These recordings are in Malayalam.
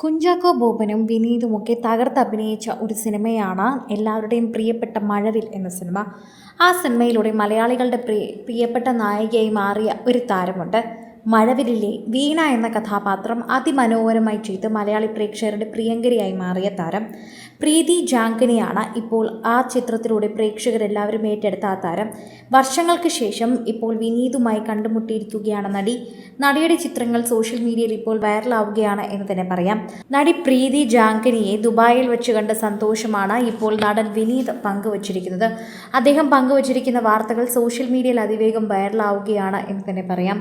കുഞ്ചാക്കോ ബോബനും വിനീതുമൊക്കെ തകർത്തഭിനയിച്ച ഒരു സിനിമയാണ് എല്ലാവരുടെയും പ്രിയപ്പെട്ട മഴവിൽ എന്ന സിനിമ. ആ സിനിമയിലൂടെ മലയാളികളുടെ പ്രിയ പ്രിയപ്പെട്ട നായികയായി മാറിയ ഒരു താരമുണ്ട്. മഴവിലിലെ വീണ എന്ന കഥാപാത്രം അതിമനോഹരമായി ചെയ്ത് മലയാളി പ്രേക്ഷകരുടെ പ്രിയങ്കരിയായി മാറിയ താരം പ്രീതി ജാങ്കനിയാണ് ഇപ്പോൾ ആ ചിത്രത്തിലൂടെ പ്രേക്ഷകരെല്ലാവരും ഏറ്റെടുത്ത ആ താരം. വർഷങ്ങൾക്ക് ശേഷം ഇപ്പോൾ വിനീതുമായി കണ്ടുമുട്ടിയിരിക്കുകയാണ് നടി. നടിയുടെ ചിത്രങ്ങൾ സോഷ്യൽ മീഡിയയിൽ ഇപ്പോൾ വൈറലാവുകയാണ് എന്ന് തന്നെ പറയാം. നടി പ്രീതി ജാങ്കനിയെ ദുബായിൽ വെച്ച് കണ്ട സന്തോഷമാണ് ഇപ്പോൾ നടൻ വിനീത് പങ്കുവച്ചിരിക്കുന്നത്. അദ്ദേഹം പങ്കുവച്ചിരിക്കുന്ന വാർത്തകൾ സോഷ്യൽ മീഡിയയിൽ അതിവേഗം വൈറലാവുകയാണ് എന്ന് തന്നെ പറയാം.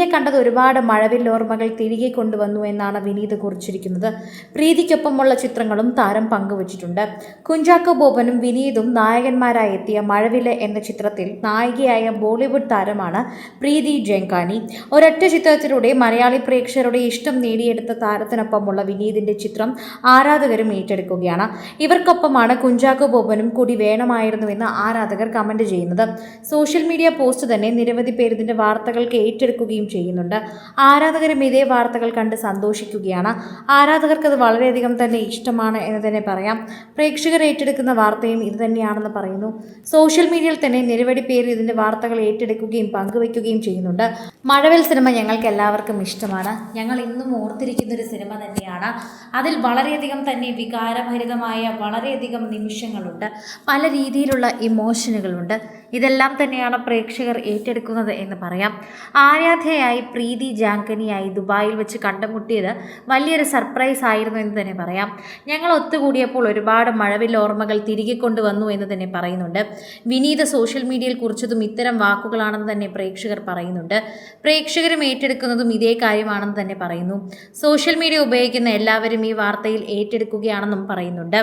പ്രീതിയെ കണ്ടത് ഒരുപാട് മഴവിൽ ഓർമ്മകൾ തിരികെ കൊണ്ടുവന്നു എന്നാണ് വിനീത് കുറിച്ചിരിക്കുന്നത്. പ്രീതിക്കൊപ്പമുള്ള ചിത്രങ്ങളും താരം പങ്കുവച്ചിട്ടുണ്ട്. കുഞ്ചാക്കോ ബോബനും വിനീതും നായകന്മാരായി എത്തിയ മഴവിൽ എന്ന ചിത്രത്തിൽ നായികയായ ബോളിവുഡ് താരമാണ് പ്രീതി ജെങ്കാനി ഒരൊറ്റ ചിത്രത്തിലൂടെ മലയാളി പ്രേക്ഷകരുടെ ഇഷ്ടം നേടിയെടുത്ത താരത്തിനൊപ്പമുള്ള വിനീതിന്റെ ചിത്രം ആരാധകരും ഏറ്റെടുക്കുകയാണ്. ഇവർക്കൊപ്പമാണ് കുഞ്ചാക്കോ ബോബനും കൂടി വേണമായിരുന്നുവെന്ന് ആരാധകർ കമന്റ് ചെയ്യുന്നത്. സോഷ്യൽ മീഡിയ പോസ്റ്റ് തന്നെ നിരവധി ഇതിന്റെ വാർത്തകൾക്ക് ഏറ്റെടുക്കുകയും ചെയ്യുന്നുണ്ട്. ആരാധകരും ഇതേ വാർത്തകൾ കണ്ട് സന്തോഷിക്കുകയാണ്. ആരാധകർക്ക് അത് വളരെയധികം തന്നെ ഇഷ്ടമാണ് എന്ന് തന്നെ പറയാം. പ്രേക്ഷകർ ഏറ്റെടുക്കുന്ന വാർത്തയും ഇത് തന്നെയാണെന്ന് പറയുന്നു. സോഷ്യൽ മീഡിയയിൽ തന്നെ നിരവധി പേര് ഇതിന്റെ വാർത്തകൾ ഏറ്റെടുക്കുകയും പങ്കുവയ്ക്കുകയും ചെയ്യുന്നുണ്ട്. മഴവിൽ സിനിമ ഞങ്ങൾക്ക് എല്ലാവർക്കും ഇഷ്ടമാണ്. ഞങ്ങൾ ഇന്നും ഓർത്തിരിക്കുന്ന ഒരു സിനിമ തന്നെയാണ്. അതിൽ വളരെയധികം തന്നെ വികാരഭരിതമായ വളരെയധികം നിമിഷങ്ങളുണ്ട്. പല രീതിയിലുള്ള ഇമോഷനുകളുണ്ട്. ഇതെല്ലാം തന്നെയാണ് പ്രേക്ഷകർ ഏറ്റെടുക്കുന്നത് എന്ന് പറയാം. ആരാധ്യയായി പ്രീതി ജാങ്കനിയായി ദുബായിൽ വെച്ച് കണ്ടുമുട്ടിയത് വലിയൊരു സർപ്രൈസ് ആയിരുന്നു എന്ന് തന്നെ പറയാം. ഞങ്ങൾ ഒത്തുകൂടിയപ്പോൾ ഒരുപാട് മഴവിൽ ഓർമ്മകൾ തിരികെ കൊണ്ടുവന്നു എന്ന് തന്നെ പറയുന്നുണ്ട്. വിനീത സോഷ്യൽ മീഡിയയിൽ കുറിച്ചതും ഇത്തരം വാക്കുകളാണെന്ന് തന്നെ പ്രേക്ഷകർ പറയുന്നുണ്ട്. പ്രേക്ഷകരും ഏറ്റെടുക്കുന്നതും ഇതേ കാര്യമാണെന്ന് തന്നെ പറയുന്നു. സോഷ്യൽ മീഡിയ ഉപയോഗിക്കുന്ന എല്ലാവരും ഈ വാർത്തയിൽ ഏറ്റെടുക്കുകയാണെന്നും പറയുന്നുണ്ട്.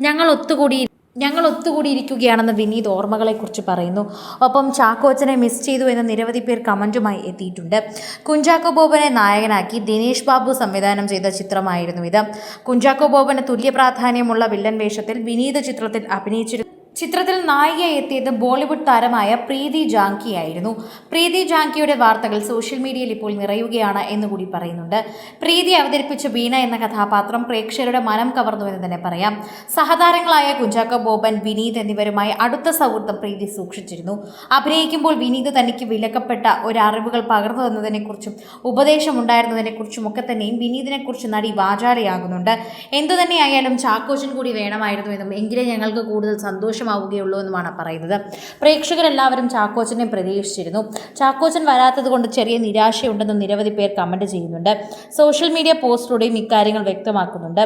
ഞങ്ങൾ ഒത്തുകൂടി ഞങ്ങൾ ഒത്തുകൂടി ഇരിക്കുകയാണെന്ന് വിനീത് ഓർമ്മകളെക്കുറിച്ച് പറയുന്നു. ഒപ്പം ചാക്കോച്ചനെ മിസ് ചെയ്തു എന്ന നിരവധി പേർ കമന്റുമായി എത്തിയിട്ടുണ്ട്. കുഞ്ചാക്കോ ബോബനെ നായകനാക്കി ദിനേഷ് ബാബു സംവിധാനം ചെയ്ത ചിത്രമായിരുന്നു ഇത്. കുഞ്ചാക്കോ ബോബന് തുല്യ പ്രാധാന്യമുള്ള വില്ലൻ വേഷത്തിൽ വിനീത് ചിത്രത്തിൽ അഭിനയിച്ചിരുന്നു. ചിത്രത്തിൽ നായികയായി എത്തിയത് ബോളിവുഡ് താരമായ പ്രീതി ജാങ്കി ആയിരുന്നു. പ്രീതി ജാങ്കിയുടെ വാർത്തകൾ സോഷ്യൽ മീഡിയയിൽ ഇപ്പോൾ നിറയുകയാണ് എന്നുകൂടി പറയുന്നുണ്ട്. പ്രീതി അവതരിപ്പിച്ച വീണ എന്ന കഥാപാത്രം പ്രേക്ഷകരുടെ മനം കവർന്നു എന്ന് തന്നെ പറയാം. സഹതാരങ്ങളായ കുഞ്ചാക്കോ ബോബൻ വിനീത് എന്നിവരുമായി അടുത്ത സൗഹൃദം പ്രീതി സൂക്ഷിച്ചിരുന്നു. അഭിനയിക്കുമ്പോൾ വിനീത് തനിക്ക് വിലക്കപ്പെട്ട ഒരു അറിവുകൾ പകർന്നു തന്നതിനെക്കുറിച്ചും ഉപദേശമുണ്ടായിരുന്നതിനെക്കുറിച്ചും ഒക്കെ തന്നെയും വിനീതിനെക്കുറിച്ച് നടി വാചാലയാകുന്നുണ്ട്. എന്തു തന്നെയായാലും ചാക്കോച്ചൻ കൂടി വേണമായിരുന്നു എന്നും എങ്കിലേ ഞങ്ങൾക്ക് കൂടുതൽ സന്തോഷമാവുകയുള്ളൂ എന്നുമാണ് പറയുന്നത്. പ്രേക്ഷകരെല്ലാവരും ചാക്കോച്ചനെ പ്രതീക്ഷിച്ചിരുന്നു. ചാക്കോച്ചൻ വരാത്തത് കൊണ്ട് ചെറിയ നിരാശയുണ്ടെന്ന് നിരവധി പേർ കമന്റ് ചെയ്യുന്നുണ്ട്. സോഷ്യൽ മീഡിയ പോസ്റ്റിലൂടെയും ഇക്കാര്യങ്ങൾ വ്യക്തമാക്കുന്നുണ്ട്.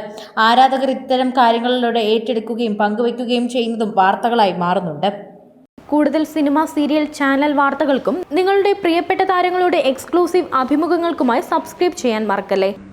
ആരാധകർ ഇത്തരം കാര്യങ്ങളിലൂടെ ഏറ്റെടുക്കുകയും പങ്കുവയ്ക്കുകയും ചെയ്യുന്നതും വാർത്തകളായി മാറുന്നുണ്ട്. കൂടുതൽ സിനിമ സീരിയൽ ചാനൽ വാർത്തകൾക്കും നിങ്ങളുടെ പ്രിയപ്പെട്ട താരങ്ങളുടെ എക്സ്ക്ലൂസീവ് അഭിമുഖങ്ങൾക്കുമായി സബ്സ്ക്രൈബ് ചെയ്യാൻ മറക്കല്ലേ?